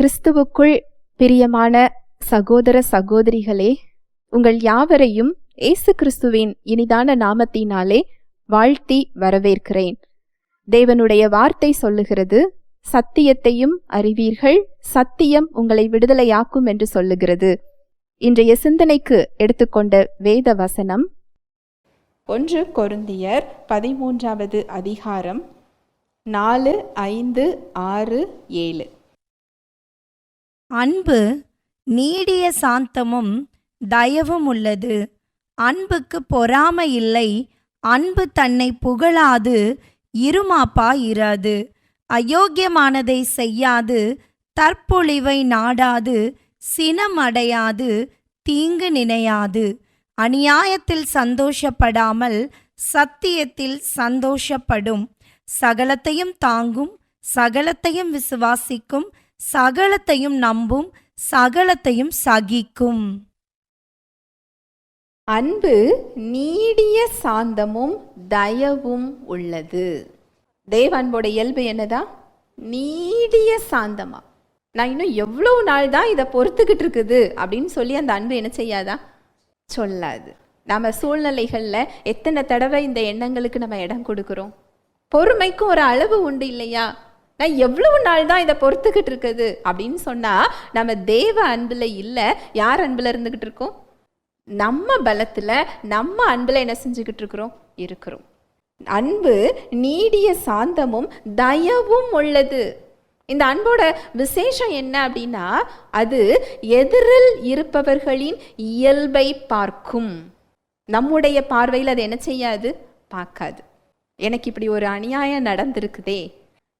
கிறிஸ்துவுக்குள் பிரியமான சகோதர சகோதரிகளே உங்கள் யாவரையும் இயேசு கிறிஸ்துவின் இனிதான நாமத்தினாலே வாழ்த்தி வரவேற்கிறேன். தேவனுடைய வார்த்தை சொல்லுகிறது சத்தியத்தையும் அறிவீர்கள் சத்தியம் உங்களை விடுதலையாக்கும் என்று சொல்லுகிறது. இன்றைய சிந்தனைக்கு எடுத்துக்கொண்ட வேத வசனம் ஒன்று கொருந்தியர் பதிமூன்றாவது அதிகாரம் நாலு ஐந்து ஆறு ஏழு. அன்பு நீடிய சாந்தமும் தயவும் உள்ளது. அன்புக்கு பொறாமை இல்லை. அன்பு தன்னை புகழாது. இருமாப்பா இராது. அயோக்கியமானதை செய்யாது. தற்பொழிவை நாடாது. சினமடையாது. தீங்கு நினையாது. அநியாயத்தில் சந்தோஷப்படாமல் சத்தியத்தில் சந்தோஷப்படும். சகலத்தையும் தாங்கும். சகலத்தையும் விசுவாசிக்கும். சகலத்தையும் நம்பும் சகலத்தையும் சகிக்கும். அன்பு நீடிய சாந்தமும் தயவும் உள்ளது. தேவ அன்போட இயல்பு என்னதா? நீடிய சாந்தமா. நான் இன்னும் எவ்வளவு நாள் தான் இதை பொறுத்துக்கிட்டு இருக்குது அப்படின்னு சொல்லி அந்த அன்பு என்ன செய்யாதா? சொல்லாது. நம்ம சூழ்நிலைகளில் எத்தனை தடவை இந்த எண்ணங்களுக்கு நம்ம இடம் கொடுக்குறோம்? பொறுமைக்கும் ஒரு அளவு உண்டு இல்லையா? நான் எவ்வளவு நாள் தான் இதை பொறுத்துக்கிட்டு இருக்குது அப்படின்னு சொன்னா நம்ம தேவ அன்புல இல்லை யார் அன்புல இருந்துகிட்டு இருக்கோம்? நம்ம பலத்துல நம்ம அன்புல என்ன செஞ்சுக்கிட்டு இருக்கிறோம்? இருக்கிறோம். அன்பு நீடிய சாந்தமும் தயவும் உள்ளது. இந்த அன்போட விசேஷம் என்ன அப்படின்னா அது எதிரில் இருப்பவர்களின் இயல்பை பார்க்கும். நம்முடைய பார்வையில் அது என்ன செய்யாது? பார்க்காது. எனக்கு இப்படி ஒரு அநியாயம் நடந்திருக்குதே.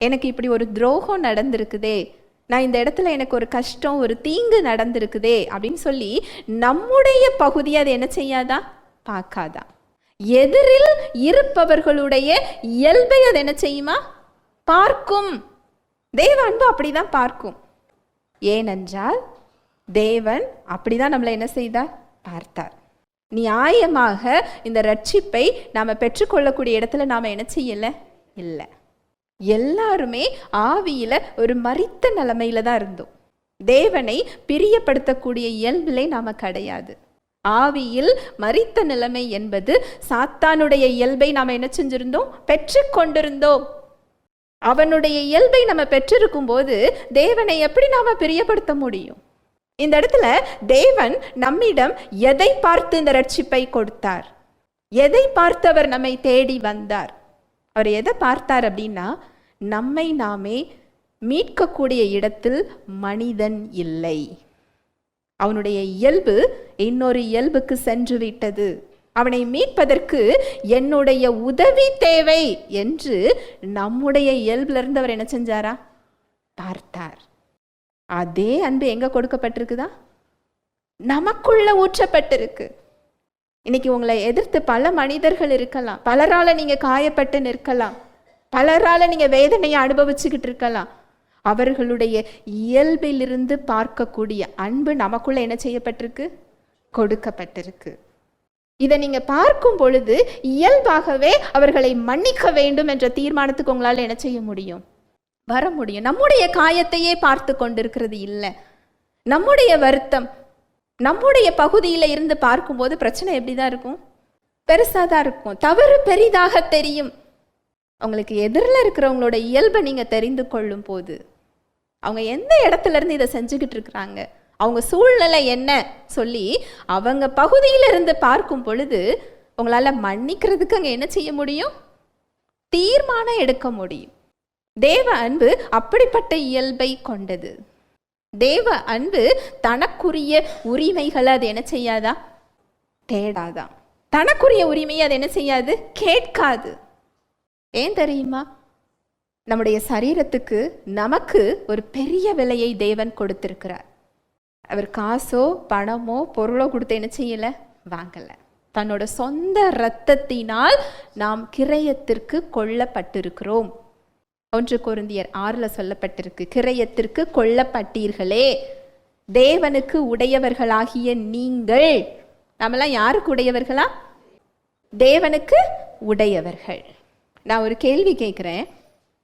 எனக்கு இப்படி ஒரு துரோகம் நடந்திருக்குதே. நான் இந்த இடத்துல எனக்கு ஒரு கஷ்டம் ஒரு தீங்கு நடந்திருக்குதே அப்படின்னு சொல்லி நம்முடைய பகுதியை அது என்ன செய்யாதா? பார்க்காதா. எதிரில் இருப்பவர்களுடைய இயல்பை அது என்ன செய்யுமா? பார்க்கும். தேவ அன்பு அப்படிதான் பார்க்கும். ஏனென்றால் தேவன் அப்படிதான் நம்மளை என்ன செய்தார்? பார்த்தார். நியாயமாக இந்த ரட்சிப்பை நாம் பெற்றுக்கொள்ளக்கூடிய இடத்துல நாம் என்ன செய்யலை? இல்லை. எல்லாருமே ஆவியில ஒரு மறித்த நிலைமையில தான் இருந்தோம். தேவனை பிரியப்படுத்தக்கூடிய இயல்பிலே நாம கிடையாது. ஆவியில் மறித்த நிலைமை என்பது சாத்தானுடைய இயல்பை நாம் என்ன செஞ்சிருந்தோம்? பெற்று கொண்டிருந்தோம். அவனுடைய இயல்பை நம்ம பெற்றிருக்கும் போது தேவனை எப்படி நாம பிரியப்படுத்த முடியும்? இந்த இடத்துல தேவன் நம்மிடம் எதை பார்த்து இந்த ரட்சிப்பை கொடுத்தார்? எதை பார்த்து அவர் நம்மை தேடி வந்தார்? அவர் எதை பார்த்தார் அப்படின்னா நம்மை நாமே மீட்கக்கூடிய இடத்தில் மனிதன் இல்லை. அவனுடைய இயல்பு இன்னொரு இயல்புக்கு சென்று விட்டது. அவனை மீட்பதற்கு என்னுடைய உதவி தேவை என்று நம்முடைய இயல்பிலிருந்து அவர் என்ன செஞ்சாரா? பார்த்தார். அதே அன்பு எங்க கொடுக்கப்பட்டிருக்குதா? நமக்குள்ள ஊற்றப்பட்டிருக்கு. இன்னைக்கு உங்களை எதிர்த்து பல மனிதர்கள் இருக்கலாம். பலரால் நீங்கள் காயப்பட்டு நிற்கலாம். பலரால் நீங்கள் வேதனையை அனுபவிச்சுக்கிட்டு இருக்கலாம். அவர்களுடைய இயல்பிலிருந்து பார்க்கக்கூடிய அன்பு நமக்குள்ள என்ன செய்யப்பட்டிருக்கு? கொடுக்கப்பட்டிருக்கு. இதை நீங்க பார்க்கும் பொழுது இயல்பாகவே அவர்களை மன்னிக்க வேண்டும் என்ற தீர்மானத்துக்கு உங்களால் என்ன செய்ய முடியும்? வர முடியும். நம்முடைய காயத்தையே பார்த்து கொண்டிருக்கிறது இல்லை. நம்முடைய வருத்தம் நம்முடைய பகுதியில் இருந்து பார்க்கும்போது பிரச்சனை எப்படி தான் இருக்கும்? பெருசாக தான் இருக்கும். தவறு பெரிதாக தெரியும். அவங்களுக்கு எதிரில் இருக்கிறவங்களோட இயல்பை நீங்கள் தெரிந்து கொள்ளும் போது அவங்க எந்த இடத்துல இருந்து இதை செஞ்சுக்கிட்டு இருக்கிறாங்க? அவங்க சூழ்நிலை என்ன? சொல்லி அவங்க பகுதியில் இருந்து பார்க்கும் பொழுது உங்களால் மன்னிக்கிறதுக்கு அங்கே என்ன செய்ய முடியும்? தீர்மானம் எடுக்க முடியும். தேவ அன்பு அப்படிப்பட்ட இயல்பை கொண்டது. தேவ அன்பு தனக்குரிய உரிமைகளை அது என்ன செய்யாதா? தேடாதான் தனக்குரிய உரிமையை அது என்ன செய்யாது? கேட்காது. ஏன் தெரியுமா? நம்முடைய சரீரத்துக்கு நமக்கு ஒரு பெரிய விலையை தேவன் கொடுத்திருக்கிறார். அவர் காசோ பணமோ பொருளோ கொடுத்து என்ன செய்யல? வாங்கல. தன்னோட சொந்த இரத்தத்தினால் நாம் கிரயத்திற்கு கொல்லப்பட்டிருக்கிறோம். ஒன்று கொருந்தியர் ஆறுல சொல்லப்பட்டிருக்கு கிரயத்திற்கு கொல்லப்பட்டீர்களே தேவனுக்கு உடையவர்களாகிய நீங்கள். நம்மளாம் யாருக்கு உடையவர்களா? தேவனுக்கு உடையவர்கள். நான் ஒரு கேள்வி கேட்குறேன்.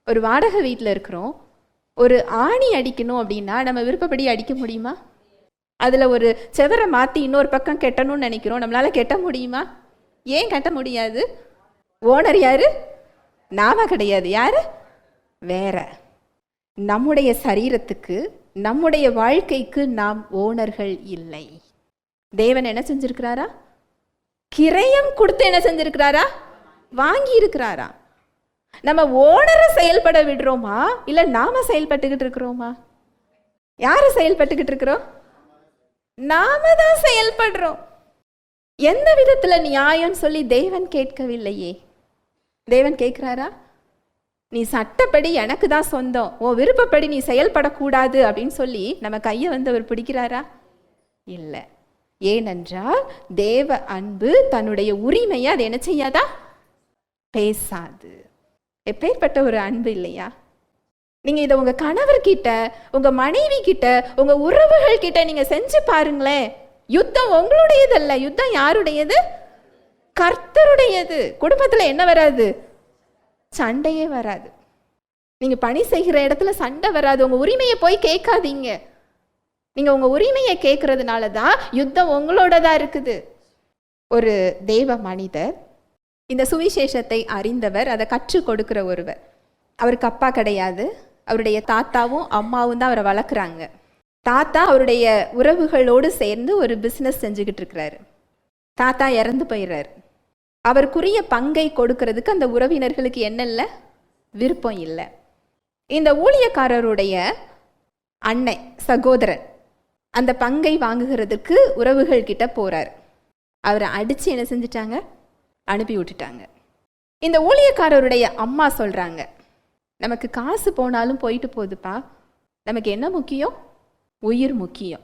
ஒரு வாடகை வீட்டில் இருக்கிறோம். ஒரு ஆணி அடிக்கணும் அப்படின்னா நம்ம விருப்பப்படி அடிக்க முடியுமா? அதில் ஒரு செவரை மாற்றி இன்னொரு பக்கம் கெட்டணும்னு நினைக்கிறோம். நம்மளால கெட்ட முடியுமா? ஏன் கட்ட முடியாது? ஓனர் யாரு? நாம கிடையாது. யாரு? வேற. நம்முடைய சரீரத்துக்கு நம்முடைய வாழ்க்கைக்கு நாம் ஓனர்கள் இல்லை. தேவன் என்ன செஞ்சிருக்கிறாரா? கிரயம் கொடுத்து என்ன செஞ்சிருக்கிறாரா? வாங்கி இருக்கிறாரா? நம்ம ஓனரை செயல்பட விடுறோமா? இல்ல நாம செயல்பட்டுக்கிட்டு இருக்கிறோமா? யாரு செயல்பட்டுக்கிட்டு இருக்கிறோம்? நாம தான் செயல்படுறோம். எந்த விதத்துல நியாயம் சொல்லி தேவன் கேட்கவில்லையே? தேவன் கேட்கிறாரா? நீ சட்டப்படி எனக்கு தான் சொந்தம். உன் விருப்பப்படி நீ செயல்படக்கூடாது அப்படின்னு சொல்லி நம்ம கையை வந்து அவர் பிடிக்கிறாரா? இல்லை. ஏனென்றால் தேவ அன்பு தன்னுடைய உரிமையை அது என்ன செய்யாதா? பேசாது. எப்பேற்பட்ட ஒரு அன்பு இல்லையா? நீங்கள் இதை உங்கள் கணவர்கிட்ட உங்கள் மனைவி கிட்ட உங்கள் உறவுகள் கிட்ட நீங்கள் செஞ்சு பாருங்களேன். யுத்தம் உங்களுடையதல்ல. யுத்தம் யாருடையது? கர்த்தருடையது. குடும்பத்தில் என்ன வராது? சண்டையே வராது. நீங்கள் பணி செய்கிற இடத்துல சண்டை வராது. உங்கள் உரிமையை போய் கேட்காதீங்க. நீங்கள் உங்கள் உரிமையை கேட்குறதுனால தான் யுத்தம் உங்களோடதா இருக்குது. ஒரு தேவ மனிதர் இந்த சுவிசேஷத்தை அறிந்தவர் அதை கற்றுக் கொடுக்குற ஒருவர். அவருக்கு அப்பா கிடையாது. அவருடைய தாத்தாவும் அம்மாவும் தான் அவரை வளர்க்குறாங்க. தாத்தா அவருடைய உறவுகளோடு சேர்ந்து ஒரு பிஸ்னஸ் செஞ்சுக்கிட்டு இருக்கிறாரு. தாத்தா இறந்து போயிடுறாரு. அவருக்குரிய பங்கை கொடுக்கறதுக்கு அந்த உறவினர்களுக்கு என்ன இல்லை விருப்பம் இல்லை. இந்த ஊழியக்காரருடைய அன்னை சகோதரன் அந்த பங்கை வாங்குகிறதுக்கு உறவுகள் கிட்ட போறார். அவரை அடிச்சு என்ன செஞ்சிட்டாங்க? அனுப்பி விட்டுட்டாங்க. இந்த ஊழியக்காரருடைய அம்மா சொல்றாங்க நமக்கு காசு போனாலும் போயிட்டு போகுதுப்பா. நமக்கு என்ன முக்கியம்? உயிர் முக்கியம்.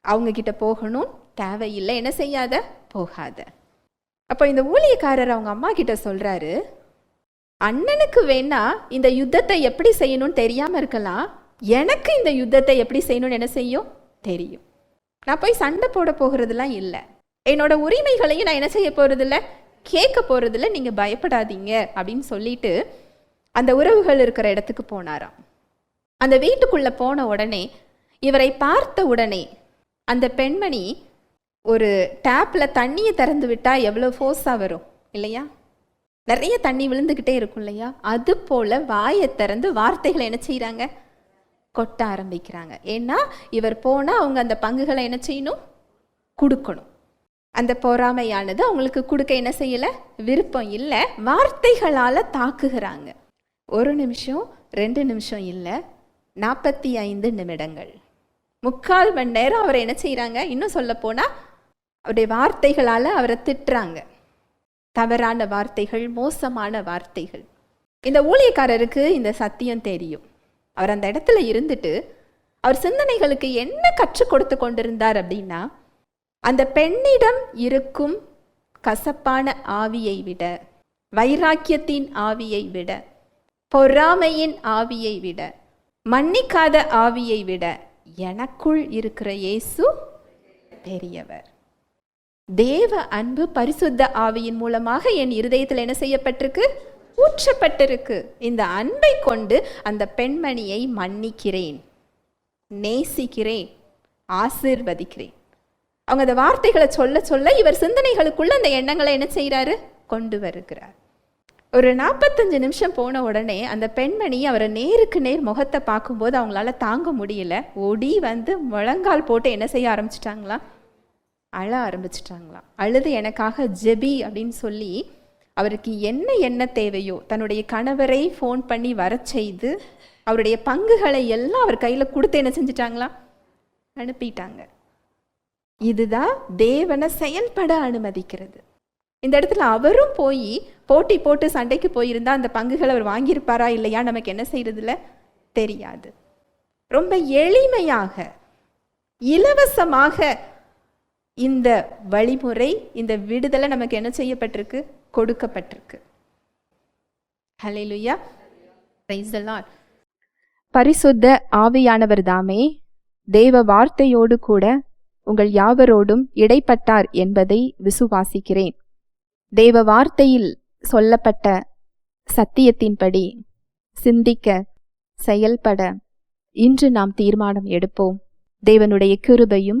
அவங்க கிட்ட போகணும் தேவையில்லை. என்ன செய்யாத? போகாத. அப்போ இந்த ஊழியக்காரர் அவங்க அம்மா கிட்ட சொல்கிறாரு அண்ணனுக்கு வேணா இந்த யுத்தத்தை எப்படி செய்யணும்னு தெரியாமல் இருக்கலாம். எனக்கு இந்த யுத்தத்தை எப்படி செய்யணும்னு என்ன செய்யும்? தெரியும். நான் போய் சண்டை போட போகிறதுலாம் இல்லை. என்னோட உரிமைகளையும் நான் என்ன செய்ய போகிறதில்ல கேட்க போகிறதில்ல நீங்கள் பயப்படாதீங்க. அப்படின்னு சொல்லிட்டு அந்த உறவுகள் இருக்கிற இடத்துக்கு போனாராம். அந்த வீட்டுக்குள்ளே போன உடனே இவரை பார்த்த உடனே அந்த பெண்மணி ஒரு டேப்பில் தண்ணியை திறந்து விட்டால் எவ்வளோ ஃபோர்ஸாக வரும் இல்லையா? நிறைய தண்ணி விழுந்துக்கிட்டே இருக்கும் இல்லையா? அது போல் வாயை திறந்து வார்த்தைகளை என்ன செய்கிறாங்க கொட்ட ஆரம்பிக்கிறாங்க. ஏன்னா இவர் போனால் அவங்க அந்த பங்குகளை என்ன செய்யணும்? கொடுக்கணும். அந்த பொறாமையானது அவங்களுக்கு கொடுக்க என்ன செய்யலை? விருப்பம் இல்லை. வார்த்தைகளால் தாக்குகிறாங்க. ஒரு நிமிஷம் ரெண்டு நிமிஷம் இல்லை. நாற்பத்தி ஐந்து நிமிடங்கள். முக்கால் மணி நேரம் அவரை என்ன செய்கிறாங்க இன்னும் சொல்ல போனால் அவருடைய வார்த்தைகளால் அவரை திட்டுறாங்க. தவறான வார்த்தைகள் மோசமான வார்த்தைகள். இந்த ஊழியக்காரருக்கு இந்த சத்தியம் தெரியும். அவர் அந்த இடத்துல இருந்துட்டு அவர் சிந்தனைகளுக்கு என்ன கற்றுக் கொடுத்து கொண்டிருந்தார் அப்படின்னா அந்த பெண்ணிடம் இருக்கும் கசப்பான ஆவியை விட வைராக்கியத்தின் ஆவியை விட பொறாமையின் ஆவியை விட மன்னிக்காத ஆவியை விட எனக்குள் இருக்கிற இயேசு பெரியவர். தேவ அன்பு பரிசுத்த ஆவியின் மூலமாக என் இருதயத்தில் என்ன செய்யப்பட்டிருக்கு? ஊற்றப்பட்டிருக்கு. இந்த அன்பை கொண்டு அந்த பெண்மணியை மன்னிக்கிறேன். நேசிக்கிறேன். ஆசிர்வதிக்கிறேன். அவங்க அந்த வார்த்தைகளை சொல்ல சொல்ல இவர் சிந்தனைகளுக்குள்ள அந்த எண்ணங்களை என்ன செய்கிறாரு கொண்டு வருகிறார். ஒரு நாற்பத்தஞ்சு நிமிஷம் போன உடனே அந்த பெண்மணி அவரை நேருக்கு நேர் முகத்தை பார்க்கும்போது அவங்களால தாங்க முடியல. ஒடி வந்து முழங்கால் போட்டு என்ன செய்ய ஆரம்பிச்சிட்டாங்களாம் அழ ஆரம்பிச்சிட்டாங்களாம். அழுது எனக்காக ஜெபி அப்படின்னு சொல்லி அவருக்கு என்ன என்ன தேவையோ தன்னுடைய கணவரை ஃபோன் பண்ணி வர செய்து அவருடைய பங்குகளை எல்லாம் அவர் கையில் கொடுத்து என்ன செஞ்சிட்டாங்களாம்? அனுப்பிட்டாங்க. இதுதான் தேவனை செயல்பட அனுமதிக்கிறது. இந்த இடத்துல அவரும் போய் போட்டி போட்டு சண்டைக்கு போயிருந்தா அந்த பங்குகளை அவர் வாங்கியிருப்பாரா இல்லையா? நமக்கு என்ன செய்யறதுல தெரியாது. ரொம்ப எளிமையாக இலவசமாக இந்த வழிமுறை இந்த விடுதலை நமக்கு என்ன செய்யப்பட்டிருக்கு? கொடுக்கப்பட்டிருக்கு. ஹலே லுய்யா பரிசுத்த ஆவியானவர் தாமே தேவ வார்த்தையோடு கூட உங்கள் யாவரோடும் இடைப்பட்டார் என்பதை விசுவாசிக்கிறேன். தேவ வார்த்தையில் சொல்லப்பட்ட சத்தியத்தின்படி சிந்திக்க செயல்பட இன்று நாம் தீர்மானம் எடுப்போம். தேவனுடைய கிருபையும்